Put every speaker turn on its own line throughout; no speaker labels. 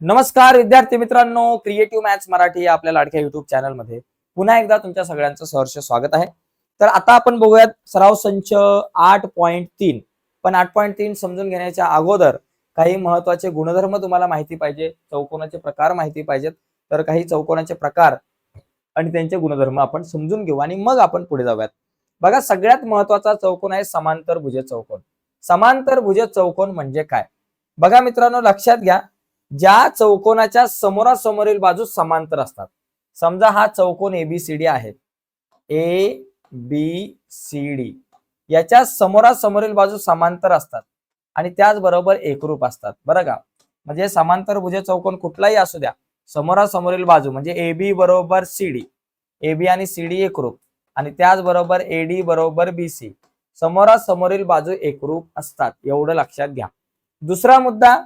नमस्कार विद्यार्थी मित्रांनो. क्रिएटिव्ह मॅथ्स मराठी या आपल्या लाडक्या युट्यूब चॅनलमध्ये पुन्हा एकदा तुमच्या सगळ्यांचं सहर्ष स्वागत आहे. तर आता आपण बघूयात सराव संच आठ पॉईंट तीन. पण आठ पॉईंट तीन समजून घेण्याच्या अगोदर काही महत्त्वाचे गुणधर्म तुम्हाला माहिती पाहिजे चौकोनाचे प्रकार माहिती पाहिजेत. तर काही चौकोनाचे प्रकार आणि त्यांचे गुणधर्म आपण समजून घेऊ आणि मग आपण पुढे जाऊयात. बघा सगळ्यात महत्त्वाचा चौकोन आहे समांतर भुज चौकोन. समांतर भुज चौकोन म्हणजे काय? बघा मित्रांनो लक्षात घ्या. ज्या चौकोनाच्या समोरासमोरील बाजू समांतर असतात. समजा हा चौकोन एबीसीडी आहे. ए बी सी डी याच्या समोरासमोरील बाजू समांतर असतात आणि त्याचबरोबर एकरूप असतात. बरं का? म्हणजे समांतर भुज चौकोन कुठलाही असू द्या. समोरासमोरील बाजू म्हणजे ए बी बरोबर सी डी ए बी आणि सी डी एकरूप आणि त्याचबरोबर ए डी बरोबर बी सी समोरासमोरील बाजू एकरूप असतात. एवढं लक्षात घ्या. दुसरा मुद्दा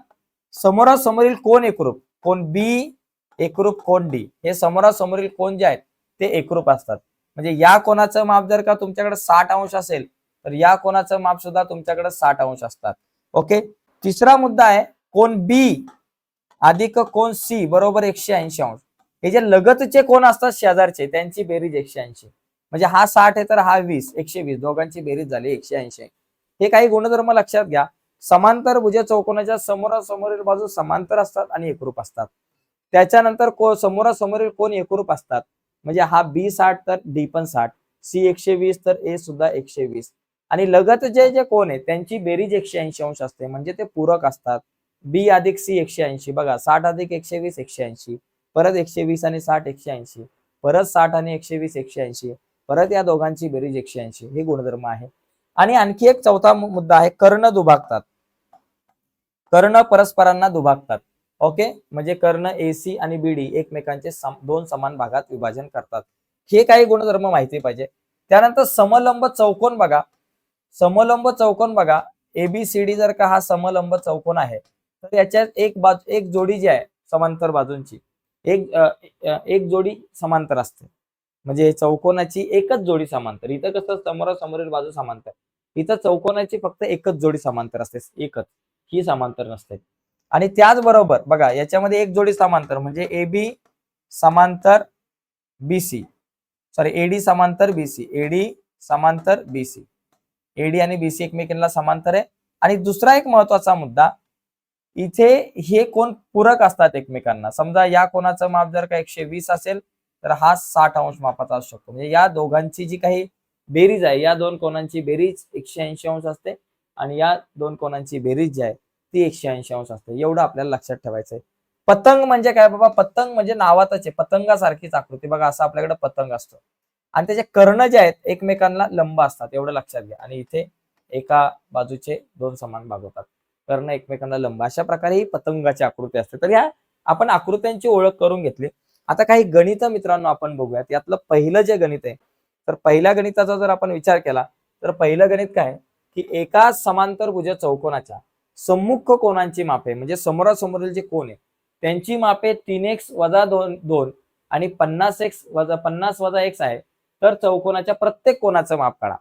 समोरासमोरील कोण एकरूप? कोण बी एकरूप कोण डी हे समोरासमोरील कोण जे आहेत ते एकरूप असतात. म्हणजे या कोणाचं माप जर का तुमच्याकडे साठ अंश असेल तर या कोणाचं माप सुद्धा तुमच्याकडे साठ अंश असतात. ओके? तिसरा मुद्दा आहे कोण बी अधिक कोण सी बरोबर एकशे ऐंशी अंश. हे जे लगतचे कोण असतात शेजारचे त्यांची बेरीज एकशे ऐंशी. म्हणजे हा साठ आहे तर हा वीस एकशे वीस. दोघांची बेरीज झाली एकशे ऐंशी. हे काही गुणधर्म लक्षात घ्या. समांतर भुज चौकोनाच्या समोरासमोरील बाजू समांतर असतात आणि एकरूप असतात. त्याच्यानंतर को समोरासमोरील कोण एकरूप असतात. म्हणजे हा बी साठ तर डी पण साठ सी एकशे वीस तर ए सुद्धा एकशे वीस. आणि लगत जे जे कोण आहे त्यांची बेरीज एकशे ऐंशी अंश असते. म्हणजे ते पूरक असतात. बी अधिक सी एकशे ऐंशी. बघा साठ अधिक एकशे वीस एकशे ऐंशी. परत एकशे वीस आणि साठ एकशे ऐंशी. परत साठ आणि एकशे वीस एकशे ऐंशी. परत या दोघांची बेरीज एकशे ऐंशी. हे गुणधर्म आहे. आणि आणखी एक चौथा मुद्दा आहे कर्ण दुभागतात. कर्ण परस्परांना दुभागतात. ओके म्हणजे कर्ण एसी आणि बीडी एकमेकांचे सम- दोन समान भागात विभाजन करतात. हे काही गुणधर्म माहिती पाहिजे. त्यानंतर समलंब चौकोन बघा. समलंब चौकोन बघा. एबीसीडी जर का हा समलंब चौकोन आहे तर याच्यात एक बाजू एक जोडी जी आहे समांतर बाजूंची एक एक जोडी समांतर असते. म्हणजे चौकोनाची एकच जोडी समांतर. इथं कसं समोरासमोरील बाजू समांतर इथं चौकोनाची फक्त एकच जोडी समांतर असते एकच. ही समांतर नसते. आणि त्याचबरोबर बघा याच्यामध्ये एक जोडी समांतर म्हणजे ए बी समांतर बीसी सॉरी एडी समांतर बीसी एडी समांतर बीसी एडी आणि बीसी एकमेकांना समांतर आहे. आणि दुसरा एक महत्त्वाचा मुद्दा इथे हे कोण पूरक असतात एकमेकांना. समजा या कोणाचं माप जर का एकशे वीस असेल तर हा साठ अंश मापाचा असू शकतो. म्हणजे या दोघांची जी काही बेरीज आहे या दोन कोणांची बेरीज एकशे ऐंशी अंश असते आणि या दोन कोणांची बेरीज जी आहे ती एकशे ऐंशी अंश असते. एवढं आपल्याला लक्षात ठेवायचं आहे पतंग म्हणजे काय बाबा? पतंग म्हणजे नावातच आहे. पतंगासारखीच आकृती. बघा असं आपल्याकडे पतंग असतो. आणि त्याचे कर्ण जे आहेत एकमेकांना लंब असतात. एवढं लक्षात घ्या. आणि इथे एका बाजूचे दोन समान भाग होतात. कर्ण एकमेकांना लंब. अशा प्रकारे ही पतंगाची आकृती असते. तर या आपण आकृत्यांची ओळख करून घेतली. आता काही गणित मित्रांनो आपण बघूयात. यातलं पहिलं जे गणित आहे तर पहिल्या गणिताचा जर आपण विचार केला तर पहिलं गणित काय? की एका समांतर भुज चौकोनाच्या सम्मुख कोणांची मापे म्हणजे समोरासमोरील जे कोण आहे त्यांची मापे तीन एक्स वजा दोन दोन आणि पन्नास एक्स वजा पन्नास वजा एक्स आहे. तर चौकोनाच्या प्रत्येक कोणाचं माप काढा.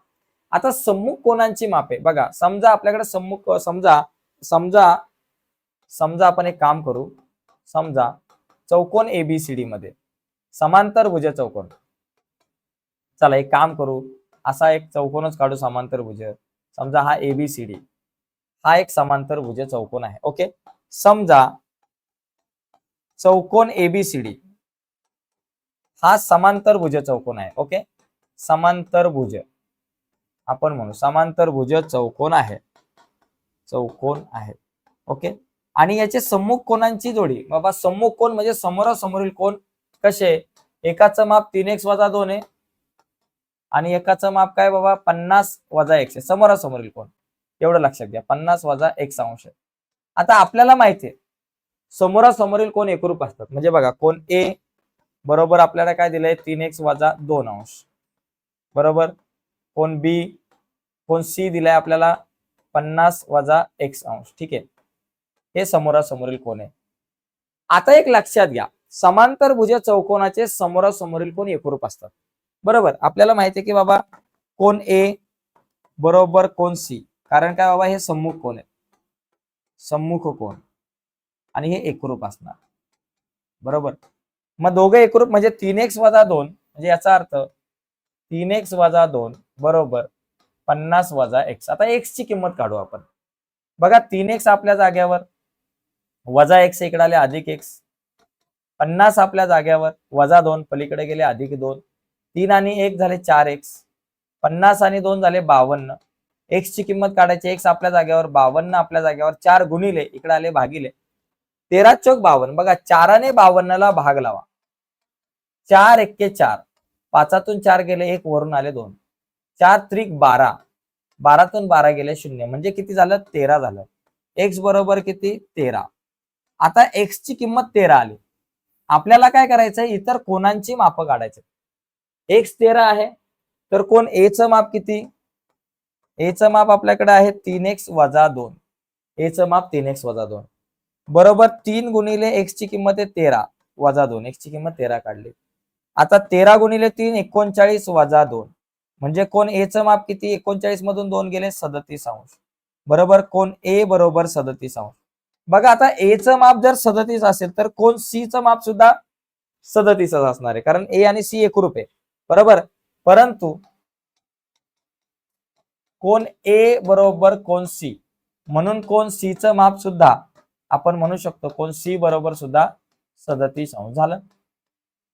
आता सम्मुख कोणांची मापे बघा समजा आपल्याकडे सम्मुख समजा समजा समजा आपण एक काम करू. समजा चौकोन एबीसीडी मध्ये समांतर भुज चौकोन. चला एक काम करू. असा एक चौकोनच काढू समांतर भुज. समजा हा एबीसीडी हा एक समांतर भुज चौकोन आहे. ओके समजा चौकोन एबीसीडी हा समांतर भुज चौकोन आहे. ओके समांतर भुज आपण म्हणू समांतर भुज चौकोन आहे. चौकोन आहे. ओके आणि याचे सम्मुख कोणांची जोडी? बाबा सम्मुख कोण म्हणजे समोरासमोरील कोण कसे? एकाचं माप तीन एक्स वजा दोन आहे. आणि एकाचं माप काय बाबा? पन्नास वजा एक्स आहे समोरासमोरील कोण? एवढं लक्षात घ्या. पन्नास वजा एक्स अंश आहे आता आपल्याला माहिती आहे समोरासमोरील कोण एकरूप असतात? म्हणजे बघा कोण ए बरोबर आपल्याला काय दिलंय? तीन एक्स वजा दोन अंश. बरोबर? कोण बी कोण सी दिलाय आपल्याला? पन्नास वजा एक्स अंश. ठीक आहे? हे समोरासमोरील कोण आहे? आता एक लक्षात घ्या समांतर भुज चौकोनाचे समोरासमोरील कोण एकरूप असतात? बरोबर. आपल्याला माहिती आहे की बाबा कोण ए बरोबर कोण सी कारण काय बाबा हे सम्मुख कोण आहे सम्मुख कोण? आणि हे एकरूप असणार. बरोबर? मग दोघे एकरूप म्हणजे तीन एक्स वजा दोन म्हणजे याचा अर्थ तीन एक्स वजा दोन बरोबर पन्नास वजा एक्स आता एक्स ची किंमत काढू आपण. बघा तीन एक्स आपल्या जाग्यावर वजा एक्स इकडे आले अधिक एक्स पन्नास आपल्या जाग्यावर वजा दोन पलीकडे गेले अधिक दोन. तीन आणि एक झाले चार एक्स पन्नास आणि दोन झाले बावन्न. एक्स ची किंमत काढायची एक्स आपल्या जागेवर बावन्न आपल्या जागेवर चार गुणिले इकडे आले भागिले. तेरा चौक बावन्न. बघा चाराने बावन्नला भाग लावा. चार एक्के चार. पाचातून चार गेले एक वरून आले दोन. चार त्रिक बारा. बारातून बारा गेले शून्य. म्हणजे किती झालं? तेरा झालं. एक्स बरोबर किती? तेरा. आता एक्स ची किंमत तेरा आली. आपल्याला काय करायचंय? इतर कोणांची मापं काढायची एक्स तेरा आहे. तर कोण ए माप किती? ए माप आपल्याकडे आहे तीन एक्स वजा दोन. ए माप तीन एक्स वजा दोन. बरोबर तीन गुणिले एक्स ची किंमत आहे तेरा वजा दोन. एक्स ची किंमत तेरा काढली. आता तेरा गुणिले तीन एकोणचाळीस वजा दोन. म्हणजे कोण ए माप किती? एकोणचाळीस मधून दोन गेले सदतीस अंश. बरोबर कोण ए बरोबर सदतीस अंश. बघा आता ए माप जर सदतीस असेल तर कोण सीचं माप सुद्धा सदतीसच असणार आहे. कारण ए आणि सी एकरूप आहे. बरोबर? परंतु कोण ए बरोबर कोण सी? म्हणून कोण सी च माप सुद्धा आपण म्हणू शकतो कोण सी बरोबर सुद्धा सदतीस अंश झालं.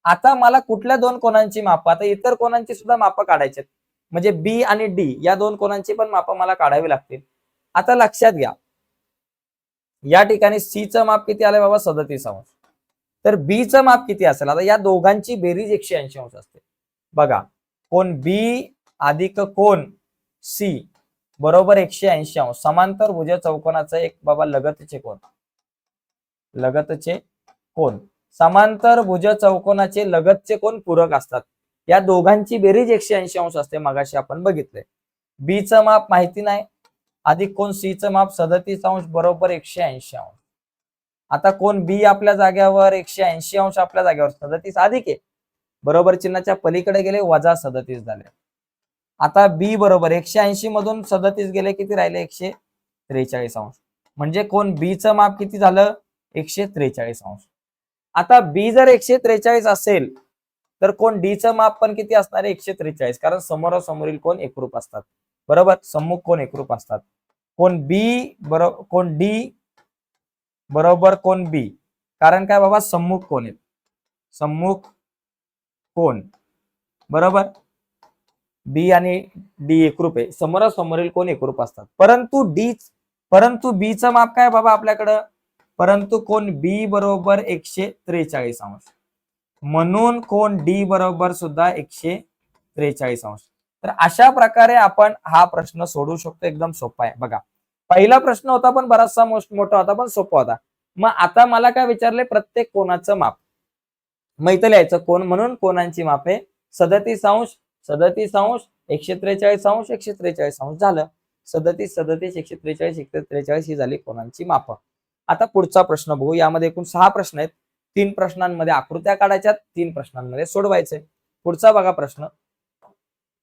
आता मला कुठल्या दोन कोणांची माप आता इतर कोणांची सुद्धा माप काढायची म्हणजे बी आणि डी या दोन कोणांची पण माप मला काढावी लागतील. आता लक्षात घ्या. या ठिकाणी सी च माप किती आलं बाबा? सदतीस अंश. तर बी च माप किती असेल? आता या दोघांची बेरीज एकशे ऐंशी अंश असते. बघा कोण बी अधिक कोण सी बरोबर एकशे ऐंशी अंश समांतर भुज चौकोनाचं एक बाबा लगतचे कोण लगतचे कोण समांतर भुज चौकोनाचे लगतचे कोण पूरक असतात. या दोघांची बेरीज एकशे ऐंशी अंश असते मगाशी आपण बघितले बी माप माहिती नाही. अधिक कोण सीचं माप सदतीस अंश बरोबर एकशे ऐंशी अंश आता कोण बी आपल्या जाग्यावर एकशे ऐंशी अंश आपल्या जाग्यावर सदतीस अधिक आहे. बरोबर चिन्हाच्या पलीकडे गेले वजा सदतीस झाले. आता बी बरोबर एकशे ऐंशी मधून सदतीस गेले किती राहिले? एकशे त्रेचाळीस अंश. म्हणजे कोण? बीचं माप किती झालं? एकशे त्रेचाळीस अंश. आता बी जर एकशे त्रेचाळीस असेल तर कोण? डीचं माप पण किती असणार आहे? एकशे त्रेचाळीस. कारण समोरासमोरील कोण? एकरूप असतात. बरोबर? सम्मुख कोण? एकरूप असतात. कोण बी बरोबर कोण डी बरोबर कोण बी कारण काय बाबा? सम्मुख कोण आहेत? सम्मुख कोण? बरोबर? बी आणि डी एकरूप आहे. समोरासमोरील कोण एकरूप असतात? परंतु डी परंतु बीचं माप काय बाबा आपल्याकडं? परंतु कोण बी बरोबर एकशे त्रेचाळीस अंश. म्हणून कोण डी बरोबर सुद्धा एकशे त्रेचाळीस अंश. तर अशा प्रकारे आपण हा प्रश्न सोडवू शकतो. एकदम सोपा आहे. बघा. पहिला प्रश्न होता पण बराचसा मोस्ट मोठा होता पण सोपा होता. मग आता मला काय विचारले प्रत्येक कोणाचं माप. मग लिहायचं कोण म्हणून? कोणांची मापे सदतीस अंश सदतीस अंश एकशे त्रेचाळीस अंश एकशे त्रेचाळीस अंश. झालं. सदतीस सदतीस एकशे त्रेचाळीस एकशे त्रेचाळीस ही झाली कोणांची माप आता पुढचा प्रश्न बघू. यामध्ये एकूण सहा प्रश्न आहेत. तीन प्रश्नांमध्ये आकृत्या काढायच्या तीन प्रश्नांमध्ये सोडवायचे पुढचा बघा प्रश्न.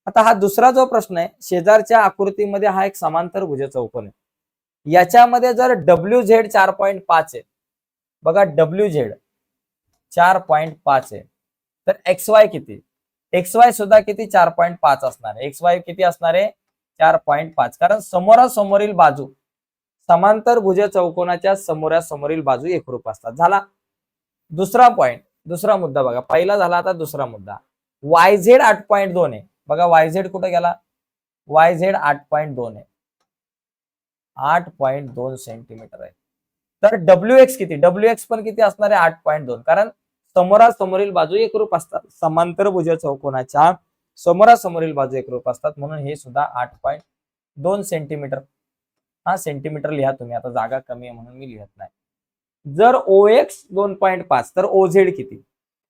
आता हा दुसरा जो प्रश्न आहे शेजारच्या आकृतीमध्ये हा एक समांतर भुज चौकोन आहे. याच्यामध्ये जर डब्ल्यू झेड चार पॉईंट पाच आहे बघा डब्ल्यू झेड चार पॉईंट पाच आहे. तर एक्स वाय किती? एक्स वाय सुद्धा किती? चार पॉईंट पाच असणार आहे. एक्स वाय किती असणार आहे? चार पॉईंट पाच. कारण समोरासमोरील बाजू समांतर भुज चौकोनाच्या समोरासमोरील बाजू एकरूप असतात. झाला. दुसरा पॉइंट दुसरा मुद्दा बघा. पहिला झाला आता दुसरा मुद्दा. वाय झेड आठ पॉईंट दोन आहे. बघा वाय झेड कुठे गेला? वाय झेड आठ पॉईंट दोन आहे. आठ पॉईंट दोन सेंटीमीटर आहे. तर डब्ल्यू एक्स किती? डब्ल्यू एक्स पण किती असणार आहे? आठ पॉईंट दोन. कारण समोरासमोरील बाजू एकरूप असतात. समांतर भुज चौकोनाच्या समोरासमोरील बाजू एकरूप असतात. म्हणून हे सुद्धा आठ पॉईंट दोन सेंटीमीटर हा सेंटीमीटर लिहा तुम्ही. आता जागा कमी आहे म्हणून मी लिहत नाही. जर ओ एक्स दोन पॉईंट पाच तर ओझेड किती?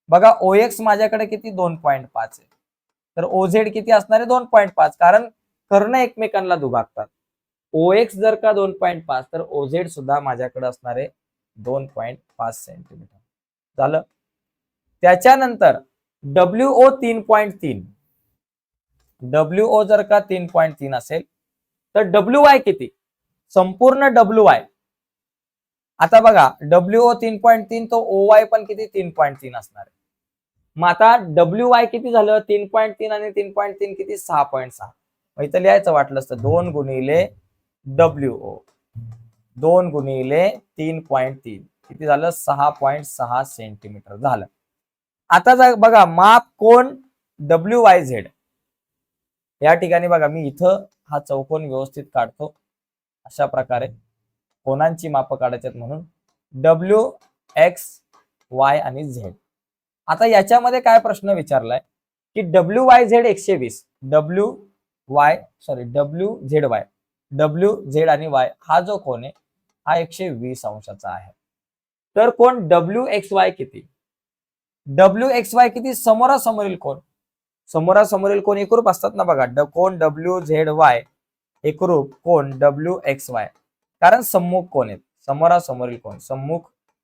बघा ओ एक्स माझ्याकडे किती? दोन पॉईंट पाच आहे. तर ओझेड किती असणार आहे? दोन पॉईंट पाच. कारण कर्ण एकमेकांना दुभागतात. ओ एक्स जर का दोन पॉईंट पाच तर ओझेड सुद्धा माझ्याकडे असणार आहे दोन पॉईंट पाच सेंटीमीटर झालं? त्याच्यानंतर डब्ल्यू ओ तीन पॉईंट तीन. डब्ल्यू ओ जर का तीन पॉईंट तीन असेल तर डब्ल्यू वाय किती? संपूर्ण डब्ल्यू वाय आता बघा डब्ल्यू ओ तीन पॉईंट तीन तो ओ वाय पण किती? तीन पॉईंट तीन असणार. आहे मग आता डब्ल्यू वाय किती झालं? तीन पॉईंट तीन आणि तीन पॉईंट तीन किती? सहा पॉईंट सहा. मग इथं लिहायचं वाटलं असतं दोन गुणिले डब्ल्यू ओ दोन गुणिले तीन पॉईंट तीन. किती झालं? सहा पॉईंट सहा सेंटीमीटर झालं. आता जा- बघा माप कोण? डब्ल्यू वाय झेड या ठिकाणी बघा मी इथं हा चौकोन व्यवस्थित काढतो. अशा प्रकारे कोणांची मापं काढायची म्हणून? डब्ल्यू एक्स वाय आणि झेड आता याच्यामध्ये काय प्रश्न विचारलाय? की डब्ल्यू वाय झेड एकशे वीस. W Y sorry W Z Y W Z आणि वाय हा जो कोण आहे हा एकशे वीस अंशाचा आहे. तर कोण? डब्ल्यू एक्स वाय किती? डब्ल्यू एक्स वाय किती? समोरासमोरील कोण समोरासमोरील कोण एकरूप असतात ना बघा. ड कोण डब्ल्यू झेड वाय एकरूप कोण डब्ल्यू एक्स वाय कारण सम्मुख कोण आहेत. समोरासमोरील कोण सम्मुख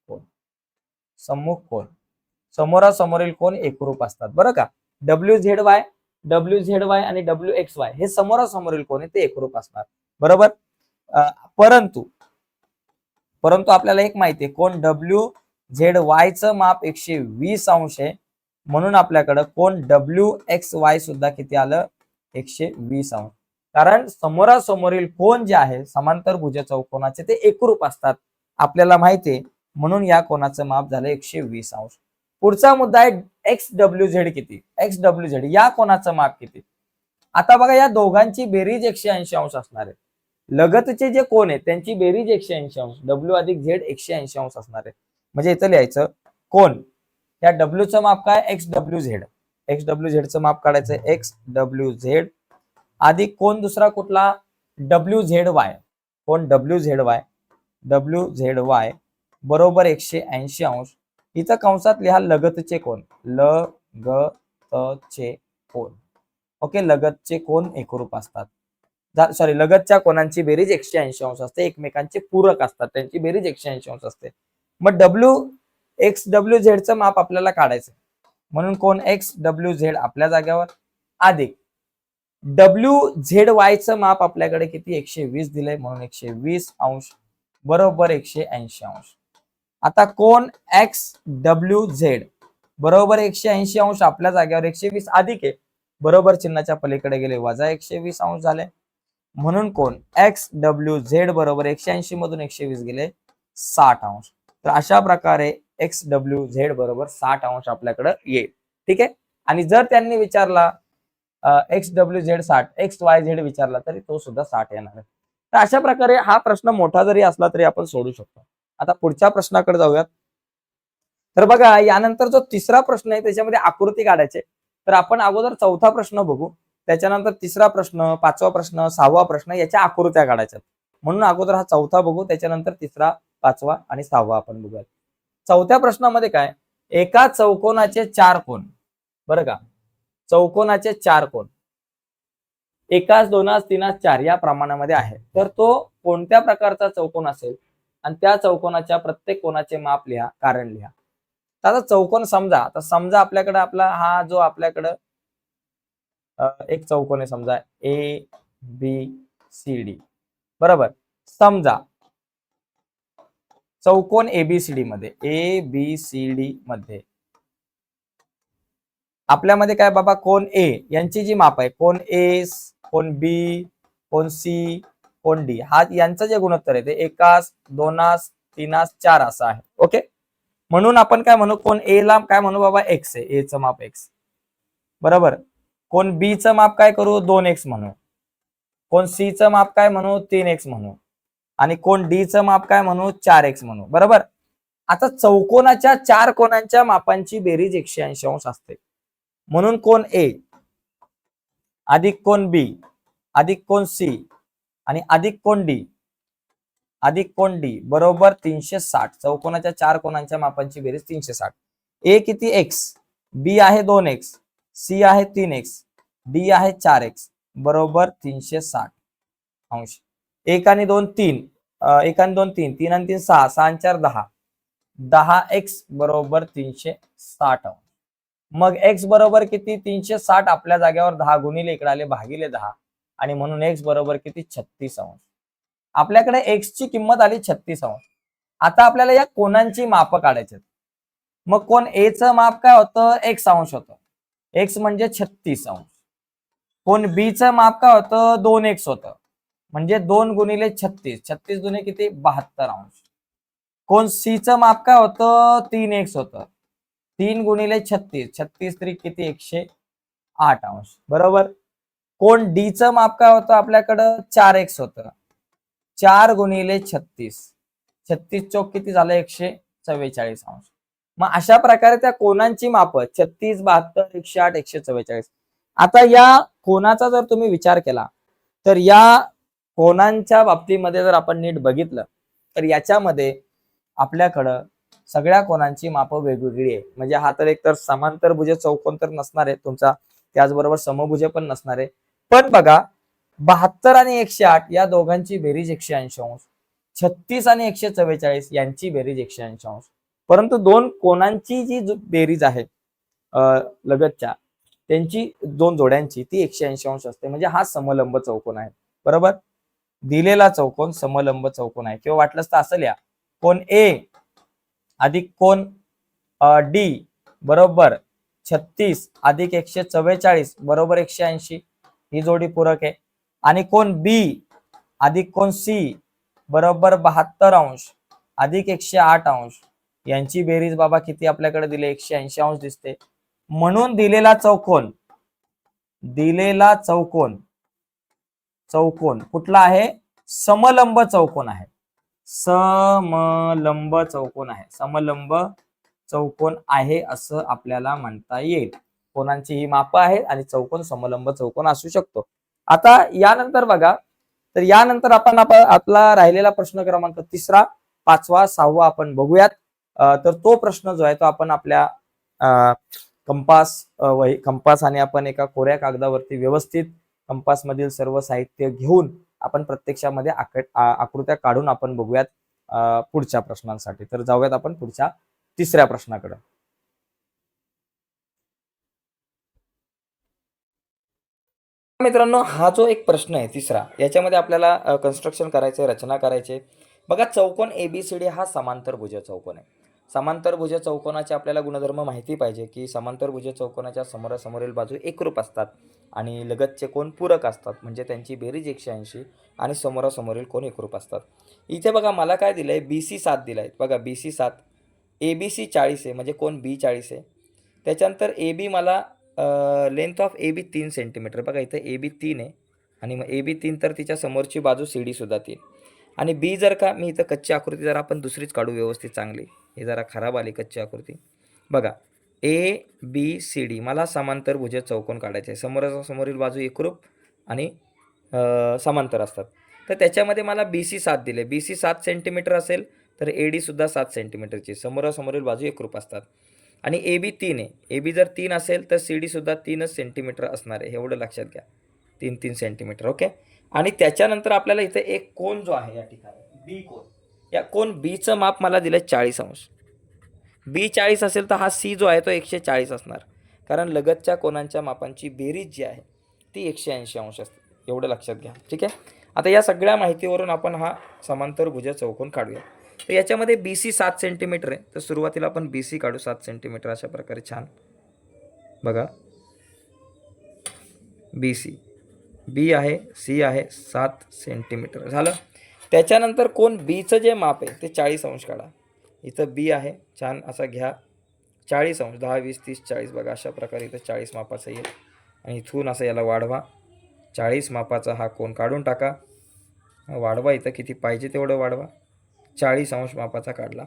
कोण सम्मुख कोण समोरासमोरील कोण एकरूप असतात. बरं का? W Z Y W Z Y आणि डब्ल्यू एक्स वाय हे समोरासमोरील कोण आहे ते एकरूप असणार बरोबर? परंतु परंतु आपल्याला एक माहिती आहे. कोण डब्ल्यू झेड वायचं माप एकशे वीस अंश आहे. म्हणून आपल्याकडं कोण डब्ल्यू एक्स वाय सुद्धा किती आलं? एकशे वीस अंश. कारण समोरासमोरील कोण जे आहे समांतर भुज चौकोनाचे ते एकरूप असतात. आपल्याला माहिती म्हणून या कोणाचं माप झालं एकशे वीस अंश. पुढचा मुद्दा आहे एक्स डब्ल्यू झेड किती? एक्स डब्ल्यू झेड या कोणाचं माप किती? आता बघा या दोघांची बेरीज एकशे ऐंशी अंश असणार आहे. लगतचे जे कोण आहेत त्यांची बेरीज एकशे ऐंशी अंश. डब्ल्यू अधिक झेड एकशे ऐंशी अंश असणार आहे. म्हणजे इथं लिहायचं कोण? या डब्ल्यूचं माप काय? X W Z X W झेडचं माप काढायचं एक्स डब्ल्यू झेड आधी कोण दुसरा कुठला? डब्ल्यू झेड वाय कोण? W Z Y W Z Y बरोबर एकशे ऐंशी अंश. इथं कंसात लिहा लगतचे कोण? ल ग चे कोण. ओके लगतचे कोण एकरूप असतात. सॉरी लगतच्या कोणांची बेरीज एकशे ऐंशी अंश असते एकमेकांचे पूरक असतात त्यांची बेरीज एकशे ऐंशी अंश असते. मग डब्ल्यू एक्स डब्ल्यू झेडचं माप आपल्याला काढायचं म्हणून कोण एक्स डब्ल्यू झेड आपल्या जाग्यावर अधिक डब्ल्यू झेड वायचं माप आपल्याकडे किती? एकशे वीस दिलंय. म्हणून एकशे वीस अंश बरोबर एकशे ऐंशी अंश. आता कोण एक्स डब्ल्यू झेड बरोबर एकशे ऐंशी अंश आपल्या जागेवर एकशे वीस अधिक आहे. बरोबर चिन्हाच्या पलीकडे गेले वजा एकशे वीस अंश झाले. म्हणून कोण एक्स डब्ल्यू झेड बरोबर एकशे ऐंशी मधून एकशे वीस गेले साठ अंश. तर अशा प्रकारे एक्स डब्ल्यू झेड बरोबर साठ अंश आपल्याकडे येईल. ठीक आहे? आणि जर त्यांनी विचारला एक्स डब्ल्यू झेड साठ एक्स वाय झेड विचारला तरी तो सुद्धा साठ येणार आहे. तर अशा प्रकारे हा प्रश्न मोठा जरी असला तरी आपण सोडू शकतो. आता पुढच्या प्रश्नाकडे जाऊयात. तर बघा यानंतर जो तिसरा प्रश्न आहे त्याच्यामध्ये आकृती काढायचे तर आपण अगोदर चौथा प्रश्न बघू. त्याच्यानंतर तिसरा प्रश्न पाचवा प्रश्न सहावा प्रश्न याच्या आकृत्या काढायच्या म्हणून अगोदर हा चौथा बघू त्याच्यानंतर तिसरा पाचवा आणि सहावा आपण बघूयात. चौथ्या प्रश्नामध्ये काय? एका चौकोनाचे चार कोण बरं का? चौकोनाचे चार कोण एकाच दोनास तीनास चार या प्रमाणामध्ये आहे. तर तो कोणत्या प्रकारचा चौकोन असेल? आणि त्या चौकोनाच्या प्रत्येक कोणाचे माप लिहा कारण लिहा. आता चौकोन समजा. आता समजा आपल्याकडे आपला हा जो आपल्याकडं एक चौकोन आहे समजा. A B C D. बरोबर? समजा. चौकोन एबीसीडी मध्ये ए बी सी डी मध्ये. आपल्यामध्ये काय बाबा? कोण ए यांची जी माप आहे कोण ए कोण बी कोण सी कोण डी हा यांचं जे गुणोत्तर आहे ते एकास दोनास तीनास चार असं आहे ओके? म्हणून आपण काय म्हणू कोण ए ला काय म्हणू बाबा? एक्स आहे ए च माप एक्स बरोबर? कोण बी च माप काय करू? दोन एक्स म्हणू. कोण सी च माप काय म्हणू? तीन एक्स म्हणू. आणि कोण डीचं माप काय म्हणू? चार एक्स म्हणू. बरोबर? आता चौकोनाच्या चार कोणांच्या मापांची बेरीज एकशे ऐंशी अंश असते. म्हणून कोण ए अधिक कोण बी अधिक कोण सी आणि अधिक कोण डी अधिक कोण डी बरोबर तीनशे साठ. चौकोनाच्या चार कोणांच्या मापांची बेरीज तीनशे साठ. ए किती एक्स बी आहे दोन एक्स सी आहे तीन एक्स डी आहे चार एक्स बरोबर तीनशे साठ अंश. एक आणि दोन तीन. एक आणि दोन तीन. तीन आणि तीन सहा. सहा चार दहा. दहा एक्स बरोबर तीनशे साठ. मग एक्स बरोबर किती? तीनशे साठ आपल्या जागेवर दहा गुणिले इकडे आले भागिले दहा. आणि म्हणून एक्स बरोबर किती? छत्तीस. अंश आपल्याकडे एक्स ची किंमत आली छत्तीस. अंश आता आपल्याला या कोणांची माप काढायचे मग कोण ए च माप काय होतं? एक्स अंश होतं. एक्स म्हणजे छत्तीस. अंश कोण बी च माप काय होतं? दोन एक्स होतं. म्हणजे दोन गुणिले छत्तीस. छत्तीस गुणे किती? बहात्तर अंश. कोण सीचं माप काय होतं? तीन एक्स होतं. तीन गुणिले छत्तीस. छत्तीस तरी किती? एकशे आठ अंश. बरोबर? कोण डीचं माप काय होतं आपल्याकडं? चार एक्स होतं. चार गुणिले छत्तीस. छत्तीस चौक किती झालं? एकशे चव्वेचाळीस अंश. मग अशा प्रकारे त्या कोणांची माप? छत्तीस बहात्तर एकशे आठ एकशे चव्वेचाळीस. आता या कोणाचा जर तुम्ही विचार केला तर या कोणांच्या बाबतीमध्ये जर आपण नीट बघितलं तर याच्यामध्ये आपल्याकडं सगळ्या कोणांची मापं वेगवेगळी आहे म्हणजे हा तर एक तर समांतरभुज चौकोन तर नसणार आहे तुमचा त्याचबरोबर समभुजे पण नसणार आहे. पण बघा बहात्तर आणि एकशे आठ या दोघांची बेरीज एकशे ऐंशी अंश छत्तीस आणि एकशे चव्वेचाळीस यांची बेरीज एकशे ऐंशी अंश. परंतु दोन कोणांची जी बेरीज आहे लगतच्या त्यांची दोन जोड्यांची ती एकशे ऐंशी अंश असते. म्हणजे हा समलंब चौकोन आहे. बरोबर? दिलेला चौकोन समलंब चौकोन आहे. किंवा वाटलंच तर असं लिहा कोण ए अधिक कोण डी बरोबर छत्तीस अधिक एकशे चव्वेचाळीस बरोबर एकशे ऐंशी. ही जोडी पूरक आहे. आणि कोण बी अधिक कोण सी बरोबर बहात्तर अंश अधिक एकशे आठ अंश. यांची बेरीज बाबा किती आपल्याकडे दिले? एकशे ऐंशी अंश दिसते. म्हणून दिलेला चौकोन दिलेला चौकोन चौकोन. कुठला आहे? समलंब चौकोन आहे. समलंब चौकोन आहे. समलंब चौकोन आहे असं आपल्याला म्हणता येईल. कोणांची ही माप आहे आणि चौकोन समलंब चौकोन असू शकतो. आता यानंतर बघा. तर यानंतर आपण आपला राहिलेला प्रश्न क्रमांक तिसरा पाचवा सहावा आपण बघूयात. तर तो प्रश्न जो आहे तो आपण आपल्या कंपास वही कंपास आणि आपण एका कोऱ्या कागदावरती व्यवस्थित कंपास मधील सर्व साहित्य घेऊन आपण प्रत्यक्षामध्ये आकृत्या काढून आपण बघूयात पुढच्या प्रश्नांसाठी. तर जाऊयात आपण पुढच्या तिसऱ्या प्रश्नाकडे. मित्रांनो हा जो एक प्रश्न आहे तिसरा याच्यामध्ये आपल्याला कन्स्ट्रक्शन करायचे रचना करायचे बघा चौकोन एबीसीडी हा समांतर भुज चौकोन आहे. समांतरभुज चौकोनाचे आपल्याला गुणधर्म माहिती पाहिजे की समांतरभुज चौकोनाच्या समोरासमोरील बाजू एकरूप असतात आणि लगतचे कोण पूरक असतात म्हणजे त्यांची बेरीज एकशे ऐंशी आणि समोरासमोरील कोण एकरूप असतात. इथे बघा मला काय दिलं आहे बी सी सात दिलाय. बघा बी सी सात ए बी सी चाळीस आहे म्हणजे कोण? बी चाळीस आहे. त्याच्यानंतर ए बी मला लेंथ ऑफ ए बी तीन सेंटीमीटर बघा इथं ए बी तीन आहे आणि मग ए बी तीन तर तिच्या समोरची बाजू सी डीसुद्धा तीन. आणि बी जर का मी इथं कच्ची आकृती जरा आपण दुसरीच काढू व्यवस्थित चांगली. हे जरा खराब आली कच्ची आकृती. बघा ए बी सी डी मला समांतर भुज चौकोन काढायचे. आहे समोरासमोरील बाजू एकरूप आणि समांतर असतात. तर त्याच्यामध्ये मला बी सी सात दिले. बी सी सात सेंटीमीटर असेल तर ए डीसुद्धा सात सेंटीमीटरची समोरासमोरील बाजू एकरूप असतात. आणि ए बी तीन आहे. ए बी जर तीन असेल तर सी डीसुद्धा तीनच सेंटीमीटर असणार आहे. एवढं लक्षात घ्या. तीन तीन सेंटीमीटर ओके? आणि त्याच्यानंतर आपल्याला इथे एक कोण जो आहे या ठिकाणी. बी कोण या कोण बीचं माप मला दिलं चाळीस अंश. बी चाळीस असेल तर हा सी जो आहे तो एकशे चाळीस असणार. कारण लगतच्या कोणांच्या मापांची बेरीज जी आहे ती एकशे ऐंशी अंश असते. एवढं लक्षात घ्या. ठीक आहे? आता या सगळ्या माहितीवरून आपण हा समांतर भुज चौकोन काढूया. तर याच्यामध्ये बी सी सात सेंटीमीटर आहे. तर सुरुवातीला आपण बी सी काढू. सात सेंटीमीटर अशा प्रकारे छान. बघा. बी सी बी आहे सी आहे सात सेंटीमीटर झालं? त्याच्यानंतर कोण बीचं जे माप आहे ते चाळीस अंश काढा. इथं बी आहे छान असा घ्या. चाळीस अंश दहा वीस तीस चाळीस बघा अशा प्रकारे इथं चाळीस मापाचं येईल. आणि इथून असं याला वाढवा. चाळीस मापाचा हा कोण काढून टाका. वाढवा इथं किती पाहिजे तेवढं वाढवा. चाळीस अंश मापाचा काढला.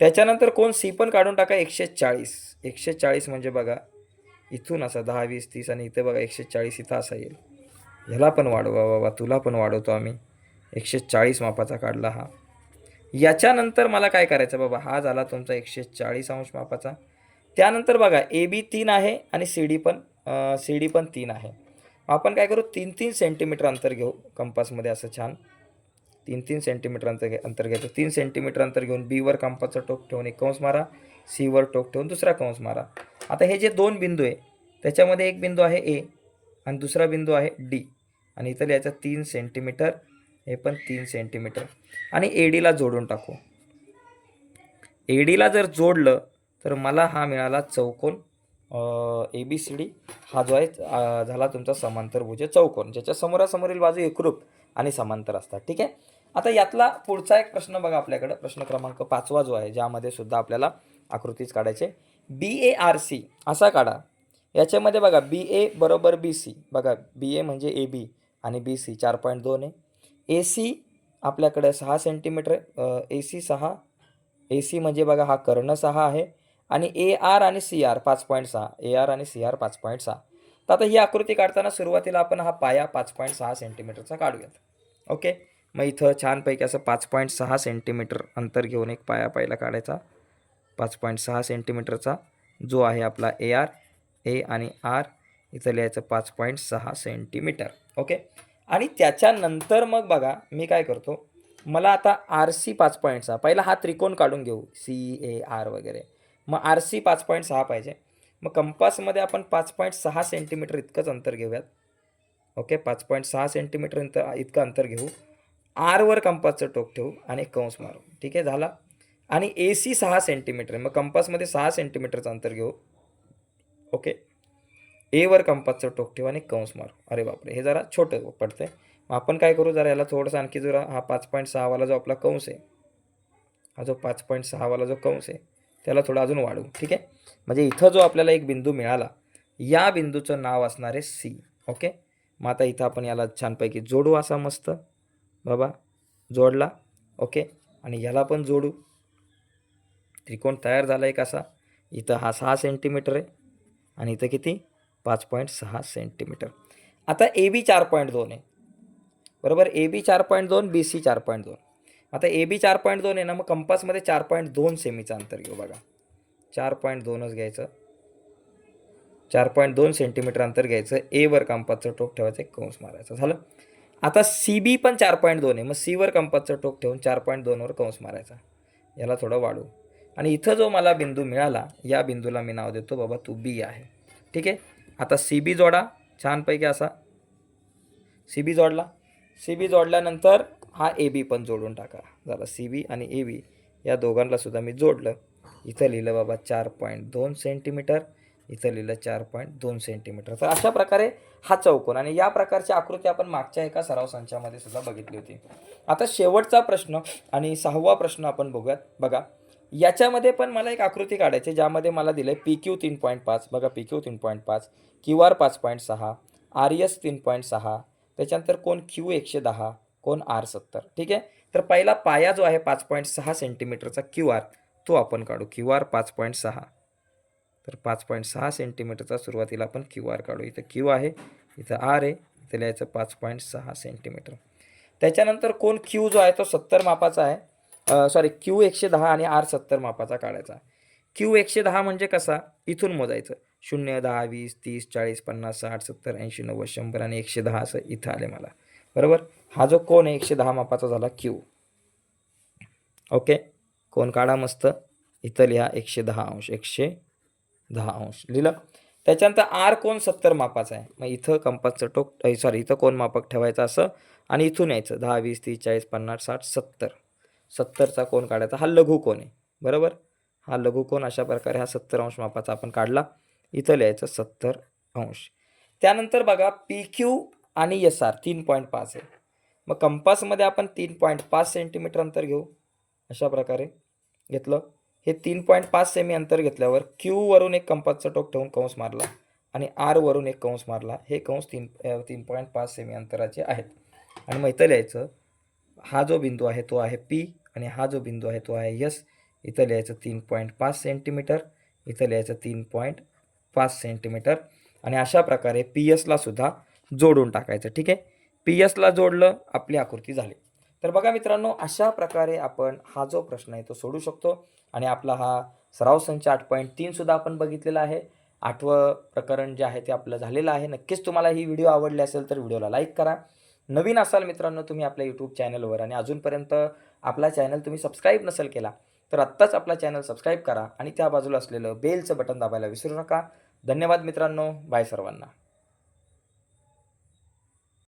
त्याच्यानंतर कोण सी पण काढून टाका एकशे चाळीस. एकशे चाळीस म्हणजे बघा इथून असा दहा वीस तीस आणि इथं बघा एकशे चाळीस इथं असा येईल. ह्याला पण वाढवा बाबा तुला पण वाढवतो आम्ही. एकशे चाळीस मापाचा काढला हा. याच्यानंतर मला काय करायचं बाबा? हा झाला तुमचा एकशे चाळीस अंश मापाचा. त्यानंतर बघा ए बी तीन आहे आणि सी डी पण सी डी पण तीन आहे. आपण काय करू? तीन तीन सेंटीमीटर अंतर घेऊ कंपासमध्ये असं छान. तीन तीन सेंटीमीटर अंतर घे अंतर घ्यायचं. तीन सेंटीमीटर अंतर घेऊन बीवर कंपासचं टोक ठेवून एक कंस मारा. सीवर टोक ठेवून दुसरा कंस मारा. आता हे जे दोन बिंदू आहे त्याच्यामध्ये एक बिंदू आहे ए आणि दुसरा बिंदू आहे डी आणि इथं लिहायचं तीन सेंटीमीटर हे पण तीन सेंटीमीटर आणि ए डीला जोडून टाकू. एडीला जर जोडलं तर मला हा मिळाला चौकोन ए बी सी डी हा जो आहे झाला तुमचा समांतरभुज चौकोन ज्याच्या समोरासमोरील बाजू एकरूप आणि समांतर असतात. ठीक आहे? आता यातला पुढचा एक प्रश्न बघा आपल्याकडे. प्रश्न क्रमांक पाचवा जो आहे ज्यामध्ये सुद्धा आपल्याला आकृतीच काढायचे. बी ए आर सी असा काढा. याच्यामध्ये बघा बी ए बरोबर बी सी बघा बी ए म्हणजे ए बी आणि बी सी चार पॉईंट दोन आहे. ए सी आपल्याकडे सहा सेंटीमीटर ए सी सहा. ए सी म्हणजे बघा हा कर्ण सहा आहे. आणि ए आर आणि सी आर पाच पॉईंट सहा. ए आर आणि सी आर पाच पॉईंट सहा. तर आता ही आकृती काढताना सुरुवातीला आपण हा पाया पाच पॉईंट सहा सेंटीमीटरचा काढूयात. ओके? मग इथं छानपैकी असं पाच पॉईंट सहा सेंटीमीटर अंतर घेऊन एक पाया पहिला काढायचा. पाच पॉईंट सहा सेंटीमीटरचा जो आहे आपला ए आर ए आणि आर इथं लिहायचं पाच पॉईंट सहा सेंटीमीटर ओके? आणि त्याच्यानंतर मग बघा मी काय करतो मला आता आर सी पाच पॉईंट सहा पहिला हा त्रिकोण काढून घेऊ सी ए आर वगैरे. मग आर सी पाच पॉईंट सहा पाहिजे. मग कंपासमध्ये आपण पाच पॉईंट सहा सेंटीमीटर इतकंच अंतर घेऊयात. ओके? पाच पॉईंट सहा सेंटीमीटर अंतर इतकं अंतर घेऊ. आरवर कंपासचं टोक ठेवू आणि कंस मारू. ठीक आहे? झाला? आणि ए सी सहा सेंटीमीटर आहे मग कंपासमध्ये सहा सेंटीमीटरचं अंतर घेऊ. ओके? एवर कंपासचं टोक आणि कंस मारू. अरे बापरे हे जरा छोटं पडतंय. मग आपण काय करू जरा याला थोडंसं आणखी जरा हा पाच पॉईंट सहावाला जो आपला कंस आहे हा जो पाच पॉईंट सहावाला जो कंस आहे त्याला थोडं अजून वाढवू ठीक आहे? म्हणजे इथं जो आपल्याला एक बिंदू मिळाला या बिंदूचं नाव असणार आहे सी ओके? मग आता इथं आपण याला छानपैकी जोडू असा मस्त बाबा जोडला ओके? आणि याला पण जोडू. त्रिकोण तयार झाला एक असा इथं हा सहा सेंटीमीटर आहे आणि इथं किती? पाच पॉईंट सहा सेंटीमीटर. आता ए बी चार पॉईंट दोन आहे. बरोबर? ए बी चार पॉईंट दोन बी सी चार पॉईंट दोन. आता ए बी चार पॉईंट दोन आहे ना मग कंपासमध्ये चार पॉईंट दोन सेमीचं अंतर घेऊ बघा. चार पॉईंट दोनच घ्यायचं. चार पॉईंट दोन सेंटीमीटर अंतर घ्यायचं. एवर कंपासचं टोक ठेवायचं एक कंस मारायचं. झालं? आता सी बी पण चार पॉईंट दोन आहे. मग सीवर कंपासचं टोक ठेवून चार पॉईंट दोनवर कंस मारायचा. याला थोडं वाढू आणि इथं जो मला बिंदू मिळाला या बिंदूला मी नाव देतो. बाबा तू बी आहे. ठीक आहे? आता सी बी जोडा. छानपैकी असा. सी बी जोडला. सी बी जोडल्यानंतर हा ए बी पण जोडून टाका. झाला सी बी आणि ए बी या दोघांनासुद्धा मी जोडलं. इथं लिहिलं बाबा चार पॉईंट दोन सेंटीमीटर. इथं लिहिलं चार पॉईंट दोन सेंटीमीटर. तर अशा प्रकारे हा चौकोन. आणि या प्रकारची आकृती आपण मागच्या एका सराव संचामध्ये सुद्धा बघितली होती. आता शेवटचा प्रश्न आणि सहावा प्रश्न आपण बघूयात. बघा. याच्यामध्ये पण मला एक आकृती काढायची ज्यामध्ये मला दिलं आहे पी क्यू तीन पॉईंट पाच. बघा पी क्यू तीन पॉईंट पाच क्यू आर पाच पॉईंट सहा आर एस तीन पॉईंट सहा त्याच्यानंतर कोण क्यू एकशे दहा कोण आर सत्तर. ठीक आहे? तर पहिला पाया जो आहे पाच पॉईंट सहा सेंटीमीटरचा क्यू आर तो आपण काढू. क्यू आर पाच पॉईंट सहा. तर पाच पॉईंट सहा सेंटीमीटरचा सुरुवातीला आपण क्यू आर काढू. इथं क्यू आहे इथं आर आहे इथं लिहायचं पाच पॉईंट सहा सेंटीमीटर त्याच्यानंतर कोण क्यू जो आहे तो सत्तर मापाचा आहे. सॉरी क्यू एकशे दहा आणि आर सत्तर मापाचा काढायचा. क्यू एकशे दहा म्हणजे कसा? इथून मोजायचं. शून्य दहा वीस तीस चाळीस पन्नास साठ सत्तर ऐंशी नव्वद शंभर आणि एकशे दहा असं इथं आले मला. बरोबर? हा जो कोण आहे एकशे दहा मापाचा झाला क्यू ओके कोण काढा मस्त. इथं लिहा एकशे दहा अंश एकशे दहा अंश. लिहिलं? त्याच्यानंतर आर कोण सत्तर मापाचा आहे. मग इथं कंपासचं टोक सॉरी इथं कोण मापक ठेवायचं असं आणि इथून यायचं. दहा वीस तीस चाळीस पन्नास साठ सत्तर. सत्तरचा कोण काढायचा? हा लघु कोण आहे. बरोबर? हा लघु कोण अशा प्रकारे हा सत्तर अंश मापाचा आपण काढला. इथं लिहायचं सत्तर अंश. त्यानंतर बघा पी क्यू आणि एस आर तीन पॉईंट पाच आहे. मग कंपासमध्ये आपण तीन पॉईंट पाच सेंटीमीटर अंतर घेऊ. अशा प्रकारे घेतलं. हे तीन पॉईंट पाच सेमी अंतर घेतल्यावर क्यूवरून एक कंपासचं टोक ठेवून कंस मारला आणि आरवरून एक कंस मारला. हे कंस तीन तीन पॉईंट पाच सेमी अंतराचे आहेत. आणि मग इथं लिहायचं हा जो बिंदू आहे तो आहे पी आणि हा जो बिंदू आहे तो आहे यस इथं लिहायचं तीन पॉईंट पाच सेंटीमीटर इथं लिहायचं तीन पॉईंट पाच सेंटीमीटर. आणि अशा प्रकारे पी एसला सुद्धा जोडून टाकायचं ठीक आहे? पी एसला जोडलं आपली आकृती झाली. तर बघा मित्रांनो अशा प्रकारे आपण हा जो प्रश्न आहे तो सोडू शकतो. आणि आपला हा सराव संच आठ पॉईंट तीनसुद्धा आपण बघितलेला आहे. आठवं प्रकरण जे आहे ते आपलं झालेलं आहे. नक्कीच तुम्हाला ही व्हिडिओ आवडली असेल तर व्हिडिओला लाईक करा. नवीन असाल मित्रांनो तुम्ही आपल्या यूट्यूब चॅनलवर आणि अजूनपर्यंत आपला चॅनल तुम्ही सबस्क्राईब नसेल केला तर आत्ताच आपला चॅनल सबस्क्राईब करा आणि त्या बाजूला असलेलं बेलचं बटन दाबायला विसरू नका. धन्यवाद मित्रांनो. बाय सर्वांना.